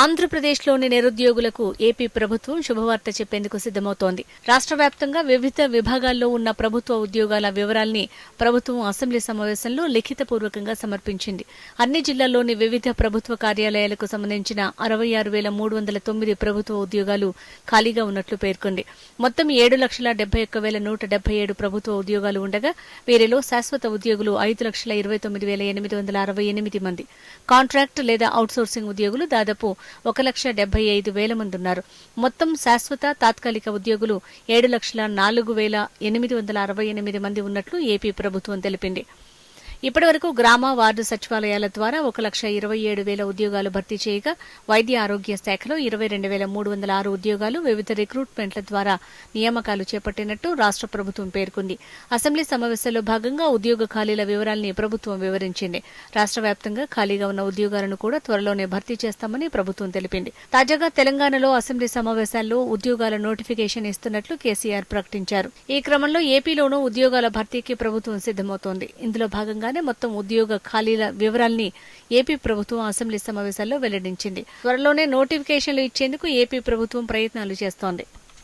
ఆంధ్రప్రదేశ్లోని నిరుద్యోగులకు ఏపీ ప్రభుత్వం శుభవార్త చెప్పేందుకు సిద్దమవుతోంది రాష్ట్ర వ్యాప్తంగా వివిధ విభాగాల్లో ఉన్న ప్రభుత్వ ఉద్యోగాల వివరాల్ని ప్రభుత్వం అసెంబ్లీ సమావేశంలో లిఖితపూర్వకంగా సమర్పించింది. అన్ని జిల్లాల్లోని వివిధ ప్రభుత్వ కార్యాలయాలకు సంబంధించిన అరవై ఆరు వేల మూడు వందల తొమ్మిది ప్రభుత్వ ఉద్యోగాలు ఖాళీగా ఉన్నట్లు పేర్కొంది. మొత్తం ఏడు లక్షల డెబ్బై ఒక్క వేల నూట డెబ్బై ఏడు ప్రభుత్వ ఉద్యోగాలు ఉండగా వీరిలో శాశ్వత ఉద్యోగులు ఐదు లక్షల ఇరవై తొమ్మిది వేల ఎనిమిది వందల అరవై ఎనిమిది మంది. కాంట్రాక్ట్ లేదా అవుట్సోర్సింగ్ ఉద్యోగులు దాదాపు ఒక లక్ష డెబ్బై ఐదు వేల మంది ఉన్నారు. మొత్తం శాశ్వత తాత్కాలిక ఉద్యోగులు ఏడు లక్షల నాలుగు వేల ఎనిమిది వందల అరవై ఎనిమిది మంది ఉన్నట్లు ఏపీ ప్రభుత్వం తెలిపింది. ఇప్పటివరకు గ్రామ వార్డు సచివాలయాల ద్వారా ఒక లక్ష ఇరవై ఏడు వేల ఉద్యోగాలు భర్తీ చేయగా వైద్య ఆరోగ్య శాఖలో ఇరవై రెండు వేల మూడు వందల ఆరు ఉద్యోగాలు వివిధ రిక్రూట్మెంట్ల ద్వారా నియామకాలు చేపట్టినట్టు రాష్ట్ర ప్రభుత్వం పేర్కొంది. అసెంబ్లీ సమావేశంలో భాగంగా ఉద్యోగ ఖాళీల వివరాల్ని ప్రభుత్వం వివరించింది. రాష్ట్ర వ్యాప్తంగా ఖాళీగా ఉన్న ఉద్యోగాలను కూడా త్వరలోనే భర్తీ చేస్తామని ప్రభుత్వం తెలిపింది. తాజాగా తెలంగాణలో అసెంబ్లీ సమావేశాల్లో ఉద్యోగాల నోటిఫికేషన్ ఇస్తున్నట్లు కేసీఆర్ ప్రకటించారు. ఈ క్రమంలో ఏపీలోనూ ఉద్యోగాల భర్తీకి ప్రభుత్వం సిద్దమవుతోంది ఇందులో భాగంగా భాగంగానే మొత్తం ఉద్యోగ ఖాళీల వివరాల్ని ఏపీ ప్రభుత్వం అసెంబ్లీ సమావేశాల్లో వెల్లడించింది. త్వరలోనే నోటిఫికేషన్లు ఇచ్చేందుకు ఏపీ ప్రభుత్వం ప్రయత్నాలు చేస్తోంది.